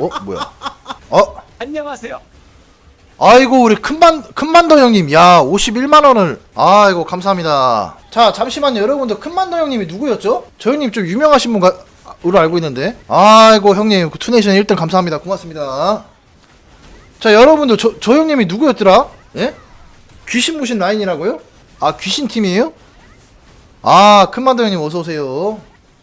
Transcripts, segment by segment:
어 뭐야? 어 안녕하세요. 아이고 우리 큰만 큰만더 형님 야 51만 원을 아이고 감사합니다. 자 잠시만요 여러분들 큰만더 형님이 누구였죠? 저 형님 좀 유명하신 분가 으로 알고 있는데 아이고 형님 그 투네이션 1등 감사합니다 고맙습니다. 자 여러분들 저, 저 형님이 누구였더라? 예? 귀신 무신 라인이라고요? 아 귀신 팀이에요? 아 큰만더 형님 어서 오세요.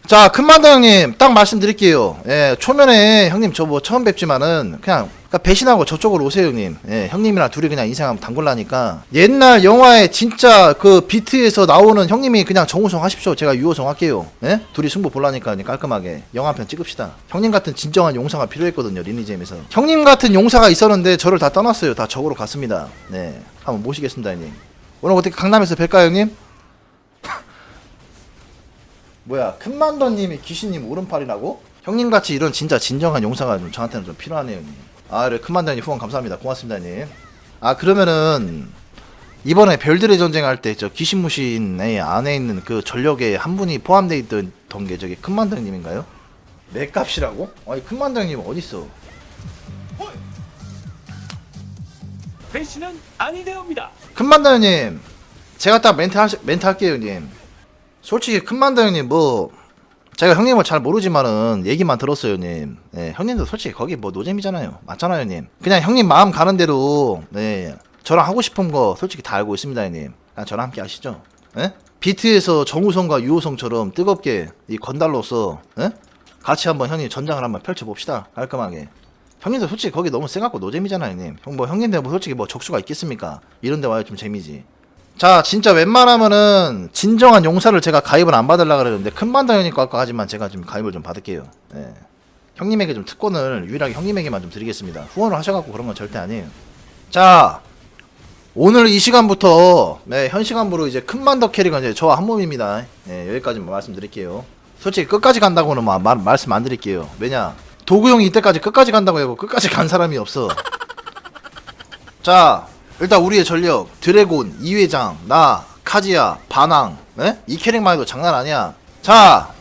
자, 큰만더 형님, 딱 말씀드릴게요. 예, 초면에 형님 저 뭐 처음 뵙지만은 그냥 그러니까 배신하고 저쪽으로 오세요, 형님. 예, 형님이랑 둘이 그냥 인생 한번 담글라니까. 옛날 영화에 진짜 그 비트에서 나오는 형님이 그냥 정우성 하십시오. 제가 유호성 할게요. 예? 둘이 승부 볼라니까 깔끔하게 영화 한 편 찍읍시다. 형님 같은 진정한 용사가 필요했거든요, 리니잼에서. 형님 같은 용사가 있었는데 저를 다 떠났어요. 다 적으로 갔습니다. 네, 한번 모시겠습니다, 형님. 오늘 어떻게 강남에서 뵐까요, 형님? 뭐야 큰만더님이 귀신님 오른팔이라고? 형님같이 이런 진짜 진정한 용사가 좀 저한테는 좀 필요하네요 형님 아 그래 큰만더님 후원 감사합니다 고맙습니다 형님 아 그러면은 이번에 별들의 전쟁 할 때 저 귀신무신의 안에 있는 그 전력에 한 분이 포함되어 있던 게 저기 큰만더님인가요? 내 값이라고? 아니 큰만더님 어딨어 배신은 아니되옵니다. 큰만더 형님 제가 딱 멘트, 하, 멘트 할게요 형님 솔직히 큰만더 형님 뭐 제가 형님을 잘 모르지만은 얘기만 들었어요 형님. 예, 형님도 솔직히 거기 뭐 노잼이잖아요. 맞잖아요 형님. 그냥 형님 마음 가는 대로 네, 저랑 하고 싶은 거 솔직히 다 알고 있습니다 형님. 그냥 저랑 함께 하시죠. 예? 비트에서 정우성과 유호성처럼 뜨겁게 이 건달로서 예? 같이 한번 형님 전장을 한번 펼쳐봅시다 깔끔하게. 형님들 솔직히 거기 너무 세갖고 노잼이잖아요 형님. 형 뭐 형님들 뭐 솔직히 뭐 적수가 있겠습니까? 이런 데 와야 좀 재미지 자 진짜 웬만하면은 진정한 용사를 제가 가입을 안 받으려 그러는데 큰반다 형님과 아까 하지만 제가 좀 가입을 좀 받을게요. 예. 형님에게 좀 특권을 유일하게 형님에게만 좀 드리겠습니다. 후원을 하셔갖고 그런 건 절대 아니에요. 자 오늘 이 시간부터 네, 현 시간부로 이제 큰만더 캐릭은 이제 저와 한 몸입니다. 예, 여기까지만 말씀드릴게요. 솔직히 끝까지 간다고는 마, 말, 말씀 안 드릴게요. 왜냐 도구 형이 이때까지 끝까지 간다고 해고 끝까지 간 사람이 없어. 자 일단 우리의 전력 드래곤 이회장 나 카지야 반항 에? 이 캐릭만 해도 장난 아니야. 자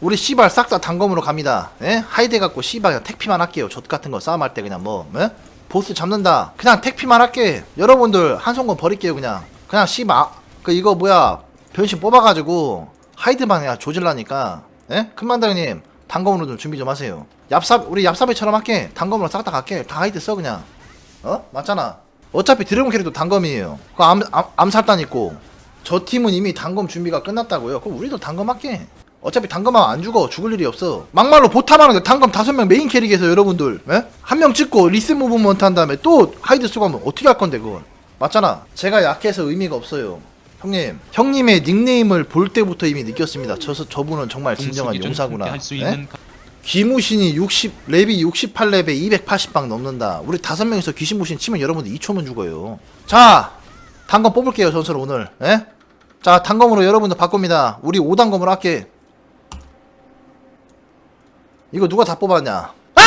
우리 씨발 싹 다 단검으로 갑니다. 에? 하이드 갖고 씨발 그냥 택피만 할게요. 젖 같은 거 싸움할 때 그냥 뭐 에? 보스 잡는다. 그냥 택피만 할게. 여러분들 한손건 버릴게요 그냥. 그냥 씨발 아, 그 이거 뭐야 변신 뽑아가지고 하이드만 그냥 조질라니까. 에? 큰만다 형님 단검으로 좀 준비 좀 하세요. 얍삽 우리 얍삽이처럼 할게. 단검으로 싹 다 갈게. 다 하이드 써 그냥. 어? 맞잖아 어차피 드래곤 캐릭도 단검이에요. 그 암, 암, 암살단 있고 저 팀은 이미 단검 준비가 끝났다고요. 그럼 우리도 단검할게. 어차피 단검하면 안 죽어. 죽을 일이 없어. 막말로 보탐하는데 단검 다섯 명 메인 캐릭에서 여러분들 한 명 찍고 리스 무브먼트 한 다음에 또 하이드 쓰고 하면 어떻게 할 건데 그건? 맞잖아. 제가 약해서 의미가 없어요. 형님 형님의 닉네임을 볼 때부터 이미 느꼈습니다. 저, 저분은 정말 진정한 용사구나. 예? 있는 귀무신이 60 랩이 68랩에 280방 넘는다. 우리 다섯 명이서 귀신무신 치면 여러분들 2초면 죽어요. 자, 단검 뽑을게요 전설 오늘. 예? 자, 단검으로 여러분들 바꿉니다. 우리 5단검으로 할게. 이거 누가 다 뽑았냐? 아!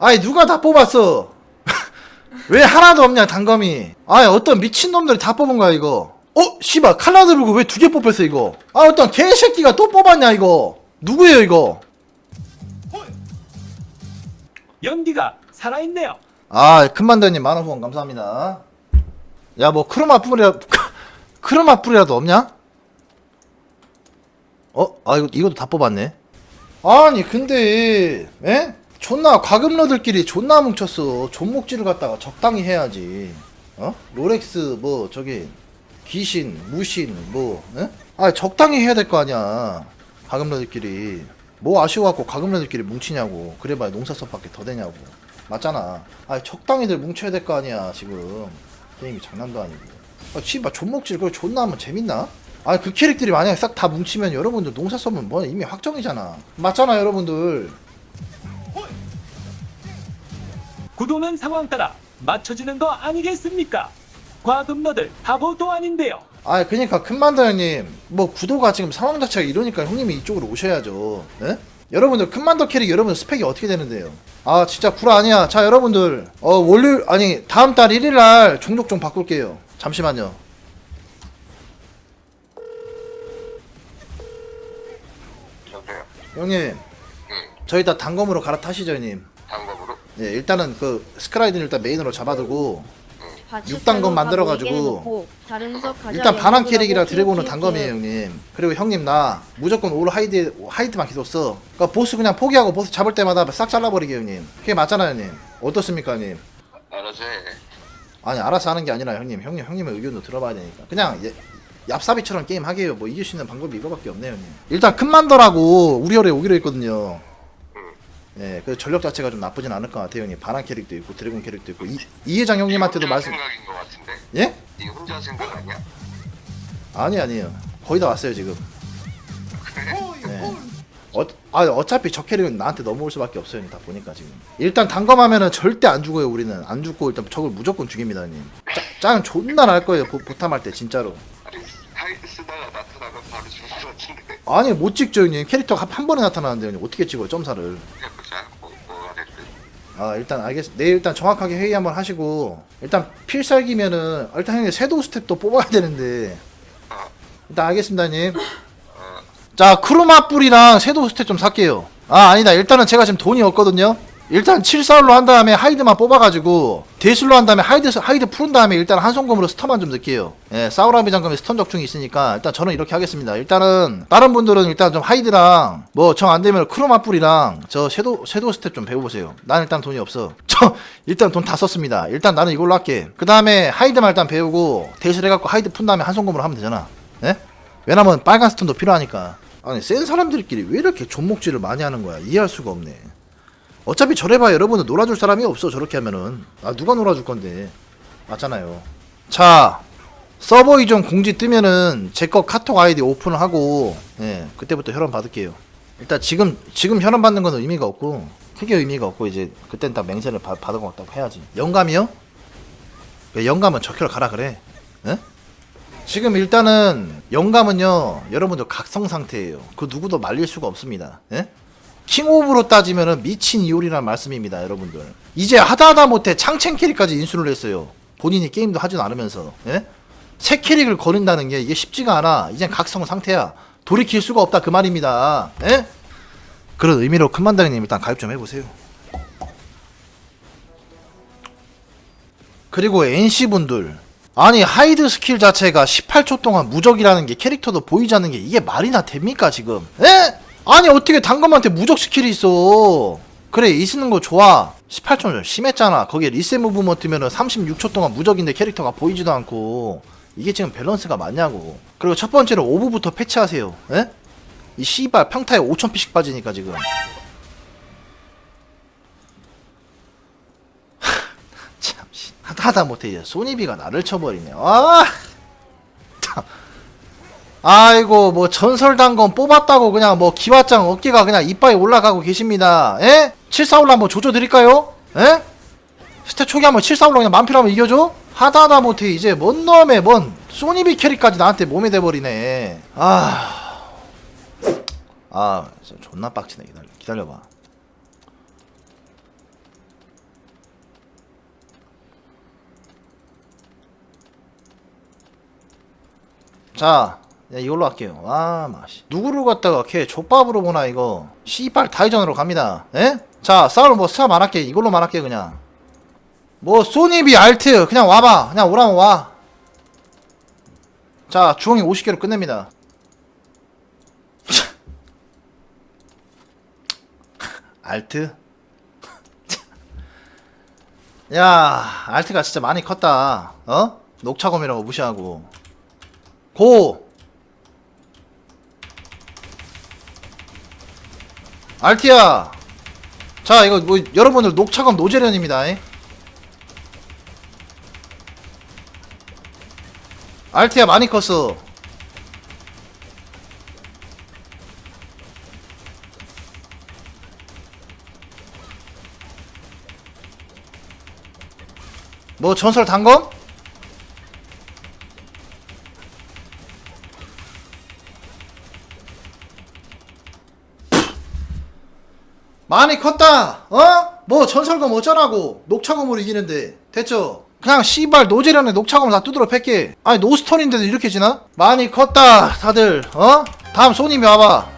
아이 누가 다 뽑았어? 왜 하나도 없냐 단검이? 아이 어떤 미친 놈들이 다 뽑은 거야 이거. 어? 씨발 칼라 들고 왜 두 개 뽑혔어 이거 아 어떤 개새끼가 또 뽑았냐 이거 누구예요 이거 연기가 살아있네요. 아 큰만더님 만원 후원 감사합니다 야 뭐 크로마 뿌리라 크로마 뿌리라도 없냐? 어? 아 이거 이것도 다 뽑았네 아니 근데 에? 존나 과금러들끼리 존나 뭉쳤어 존목질을 갖다가 적당히 해야지 어? 롤렉스 뭐 저기 귀신, 무신, 뭐, 에? 아, 적당히 해야 될 거 아니야. 가금러들끼리. 뭐 아쉬워갖고 가금러들끼리 뭉치냐고. 그래봐야 농사섭밖에 더 되냐고. 맞잖아. 아, 적당히들 뭉쳐야 될 거 아니야, 지금. 게임이 장난도 아니고. 아, 씨발, 존목질 그걸 존나 하면 재밌나? 아, 그 캐릭들이 만약에 싹 다 뭉치면 여러분들 농사섭은 뭐 이미 확정이잖아. 맞잖아, 여러분들. 구도는 상황 따라 맞춰지는 거 아니겠습니까? 과금러들 바보도 아닌데요. 아, 그니까 큰만다 형님, 뭐 구도가 지금 상황 자체가 이러니까 형님이 이쪽으로 오셔야죠. 네? 여러분들 큰만더 캐릭 여러분 스펙이 어떻게 되는데요? 아 진짜 구라 아니야. 자 여러분들 어 월요일 아니 다음 달 1일 날 종족 좀 바꿀게요. 잠시만요. 여보세요? 형님 저희 다 단검으로 갈아타시죠 형님 단검으로? 예 일단은 그 스크라이드는 일단 메인으로 잡아두고 바츠 6단검 팔로 만들어가지고 일단 반항 캐릭이라 드래곤은 키우, 단검이에요. 형님. 그리고 형님 나 무조건 올 하이드 하이드만 계속 써 그러니까 보스 그냥 포기하고 보스 잡을 때마다 싹 잘라버리게 형님. 그게 맞잖아요 형님. 어떻습니까 형님? 알아서 해. 아니 알아서 하는 게 아니라 형님 형님 형님의 의견도 들어봐야 되니까. 그냥 예, 얍삽이처럼 게임 하게요. 뭐 이길 수 있는 방법이 이거밖에 없네요 형님. 일단 큰만더라고. 우리 열에 오기로 했거든요 예, 그 전력 자체가 좀 나쁘진 않을 것 같아요 형님 바람 캐릭도 있고 드래곤 캐릭도 있고 이, 이회장 형님한테도 혼자 말씀 생각인 것 같은데. 예? 네 혼자 생각 아니야? 아니 아니에요 거의 다 왔어요 지금? 네. 어, 아, 어차피 저 캐릭은 나한테 넘어올 수밖에 없어요 형님 다 보니까 지금 일단 단검하면은 절대 안 죽어요 우리는 안 죽고 일단 적을 무조건 죽입니다 형님 짜, 짱 존나 날 거예요 보, 보탐할 때 진짜로 아니 하이드 쓰다가 나타나면 바로 죽을 것 같은데. 아니 못 찍죠 형님 캐릭터가 한 번에 나타나는데 형님 어떻게 찍어요 점사를. 아 일단 알겠 내일 일단 정확하게 회의 한번 하시고 일단 필살기면은 일단 형님 섀도우 스텝도 뽑아야 되는데. 어, 일단 알겠습니다 형님. 어, 자 크루마 뿔이랑 섀도우 스텝 좀 살게요. 아 아니다. 일단은 제가 지금 돈이 없거든요 일단 7사울로 한 다음에 하이드만 뽑아가지고 대술로 한 다음에 하이드 하이드 푸른 다음에 일단 한송금으로 스턴만 좀 넣게요. 예 사우라비 장금에 스턴 적중이 있으니까 일단 저는 이렇게 하겠습니다. 일단은 다른 분들은 일단 좀 하이드랑 뭐 정 안 되면 크루마 뿔이랑 저 섀도우 섀도우 스텝 좀 배워보세요. 난 일단 돈이 없어. 저 일단 돈 다 썼습니다. 일단 나는 이걸로 할게. 그 다음에 하이드만 일단 배우고 대술 해갖고 하이드 푼 다음에 한송금으로 하면 되잖아. 예? 왜냐면 빨간 스톤도 필요하니까. 아니 센 사람들끼리 왜 이렇게 존목질을 많이 하는 거야? 이해할 수가 없네 어차피 저래봐야 여러분은 놀아줄 사람이 없어 저렇게 하면은. 아 누가 놀아줄 건데? 맞잖아요. 자 서버 이전 공지 뜨면은 제 거 카톡 아이디 오픈을 하고 예 그때부터 혈원 받을게요. 일단 지금 지금 혈원 받는 건 의미가 없고 크게 의미가 없고 이제 그땐 딱 맹세를 받, 받은 것 같다고 해야지. 영감이요? 그 영감은 적혈 가라 그래? 예? 지금 일단은 영감은요 여러분들 각성 상태예요. 그 누구도 말릴 수가 없습니다. 예? 킹오브로 따지면은 미친 이올이라는 말씀입니다 여러분들. 이제 하다하다 못해 창첸 캐릭까지 인수를 했어요. 본인이 게임도 하진 않으면서 예? 새 캐릭을 거린다는 게 이게 쉽지가 않아. 이젠 각성 상태야. 돌이킬 수가 없다 그 말입니다. 예? 그런 의미로 큰만다리님 일단 가입 좀 해보세요. 그리고 NC분들. 아니 하이드 스킬 자체가 18초 동안 무적이라는 게 캐릭터도 보이지 않는 게 이게 말이나 됩니까 지금? 에? 아니 어떻게 단검한테 무적 스킬이 있어? 그래 있는 거 좋아. 18초 좀 심했잖아. 거기에 리셋 무브먼트면은 36초 동안 무적인데 캐릭터가 보이지도 않고. 이게 지금 밸런스가 맞냐고. 그리고 첫 번째로 오브부터 패치하세요. 에? 이 씨발 평타에 5천피씩 빠지니까 지금. 하다 못해 이제 소니비가 나를 쳐버리네. 아, 참. 아이고 뭐 전설단검 뽑았다고 그냥 뭐 기와장 어깨가 그냥 이빨이 올라가고 계십니다. 에? 7사올로 한번 조져드릴까요? 에? 스탯 초기 한번 7사올로 그냥 만필하면 이겨줘? 하다하다 못해 이제 뭔 놈의 뭔 소니비 캐릭까지 나한테 몸에 돼버리네. 아, 아 존나 빡치네 기다려, 기다려봐. 자, 야, 이걸로 할게요. 아, 마씨. 누구를 갖다가 걔 족밥으로 보나, 이거. 씨발, 다이전으로 갑니다. 에? 자, 싸울 뭐 스탑 안 할게. 이걸로 만 할게, 그냥. 뭐, 소니비 알트. 그냥 와봐. 그냥 오라면 와. 자, 주홍이 50개로 끝냅니다. 알트? 야, 알트가 진짜 많이 컸다. 어? 녹차검이라고 무시하고. 고! 알티야! 자, 이거 뭐, 여러분들 녹차검 노재련입니다. 에? 알티야 많이 컸어. 뭐 전설 단검? 많이 컸다. 어? 뭐 전설검 어쩌라고. 녹차검으로 이기는데. 됐죠? 그냥 씨발 노제련에 녹차검 다 뚜드러 팰게. 아니 노스턴인데도 이렇게 지나? 많이 컸다 다들. 어? 다음 손님이 와봐.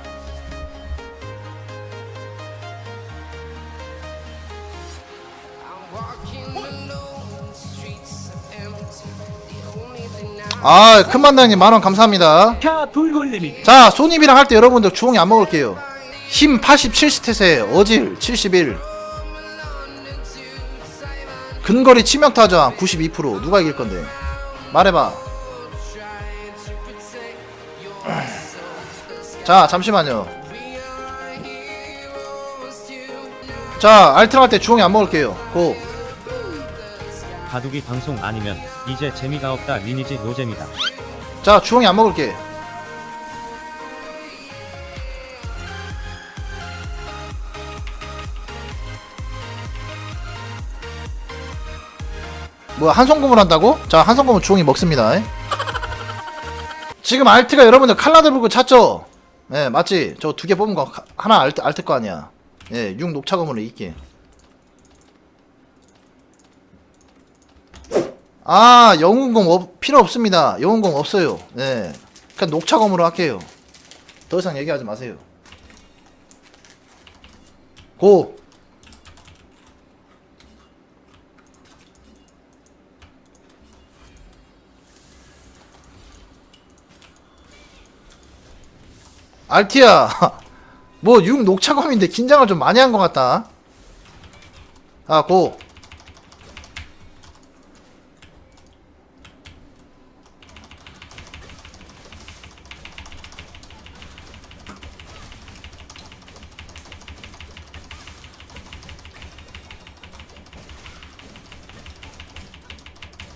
아 큰만당님 만원 감사합니다. 자 손님이랑 할 때 여러분들 주홍이 안 먹을게요. 힘 87스탯에 어질 71 근거리 치명타전 92% 누가 이길 건데? 말해봐. 자 잠시만요. 자 알트랑 할때 주홍이 안 먹을게요. 고. 바둑이 방송 아니면 이제 재미가 없다. 리니지 노잼이다. 자 주홍이 안 먹을게 뭐 한성검을 한다고? 자 한성검은 주홍이 먹습니다. 지금 알트가 여러분들 칼라드 불고 찾죠? 예 맞지? 저 두 개 뽑은 거 가- 하나 알트, 알트 거 아니야. 예6 녹차검으로 있게. 아 영웅검 없, 필요 없습니다. 영웅검 없어요. 예 그냥 녹차검으로 할게요. 더 이상 얘기하지 마세요. 고 알티야 뭐 6 녹차검인데 긴장을 좀 많이 한 것 같다. 아 고.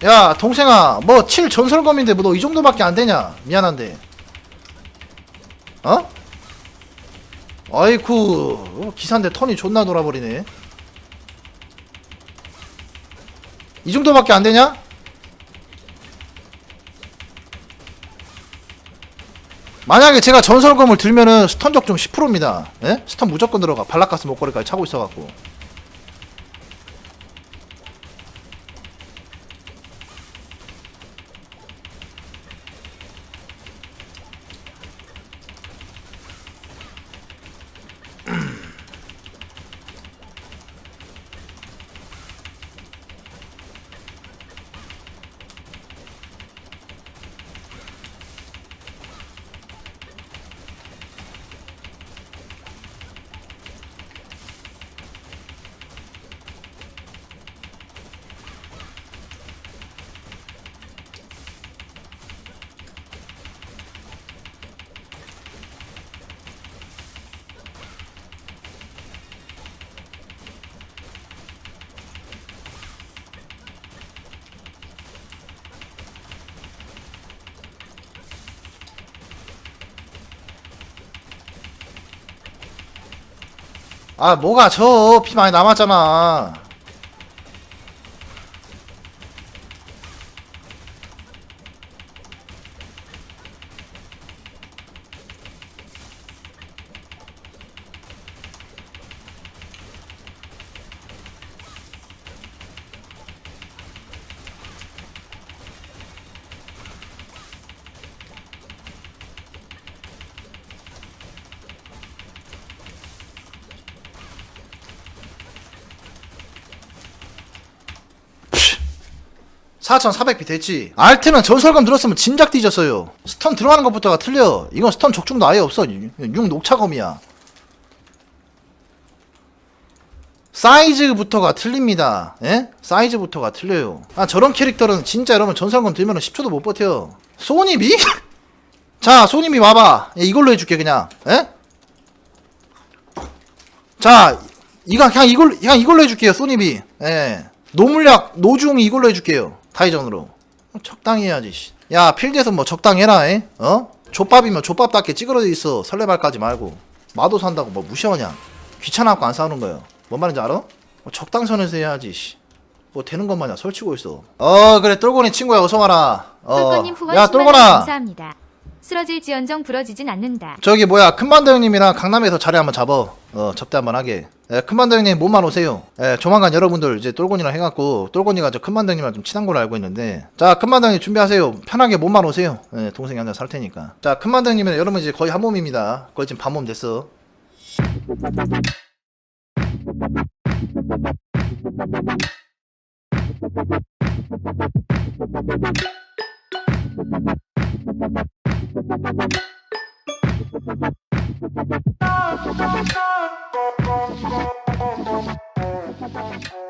야 동생아 뭐 7 전설검인데 뭐 너 이 정도밖에 안 되냐? 미안한데 어? 아이쿠 어, 기사인데 턴이 존나 돌아버리네 이 정도밖에 안 되냐? 만약에 제가 전설검을 들면은 스턴 적중 10%입니다 예? 스턴 무조건 들어가 발라가스 목걸이까지 차고 있어갖고 아 뭐가 저 피 많이 남았잖아 4400피 됐지? 알트는 전설검 들었으면 진작 뒤졌어요. 스턴 들어가는 것부터가 틀려. 이건 스턴 적중도 아예 없어. 6 녹차검이야. 사이즈부터가 틀립니다. 예? 사이즈부터가 틀려요. 아 저런 캐릭터는 진짜 여러분 전설검 들면 10초도 못 버텨. 소니비? 자 소니비 와봐. 예, 이걸로 해줄게 그냥. 예? 자 이거 그냥 이걸 그냥 이걸로 해줄게요 소니비. 예. 노물약 노중이 이걸로 해줄게요 타이전으로 적당히 해야지 씨. 야 필드에서 뭐 적당히 해라 에? 어? 족밥이면 족밥답게 찌그러져 있어 설레발까지 말고 마도 산다고 뭐 무시하냐 귀찮아갖고 안 싸우는 거예요 뭔 말인지 알아? 뭐 적당선에서 해야지 씨. 뭐 되는 것 마냥 설치고 있어 어 그래 똘고니 친구야 어서 와라 똘똘님 후원 어야 10만 원 똘고나 감사합니다. 쓰러질지언정 부러지진 않는다. 저기 뭐야 큰반도 형님이랑 강남에서 자리 한번 잡어. 어 접대 한번 하게. 예, 큰반도 형님 몸만 오세요. 예, 조만간 여러분들 이제 똘곤이랑 해갖고 똘곤이가 저 큰반도 형님이랑 좀 친한 걸로 알고 있는데. 자 큰반도 형님 준비하세요. 편하게 몸만 오세요. 예, 동생이 한 잔 살 테니까. 자 큰반도 형님은 여러분 이제 거의 한 몸입니다. 거의 지금 반몸 됐어 Thank you.